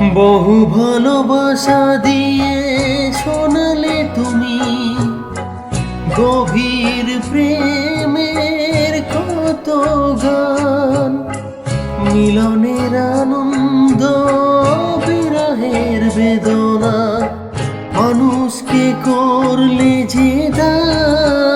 বহু ভালোবাসা দিয়ে শোনালে তুমি গভীর প্রেমের কত গান। মিলনের আনন্দ, বিরহের বেদনা, মানুষকে করলে যে দান।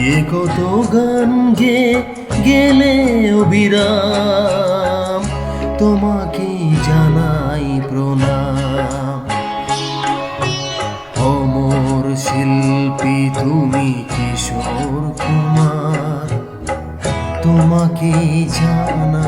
দিয়ে কত গান গে, গেলে অবিরাম। তোমাকে জানাই প্রণাম। অমর শিল্পী, তুমি কিশোর কুমার। তোমাকে প্রণাম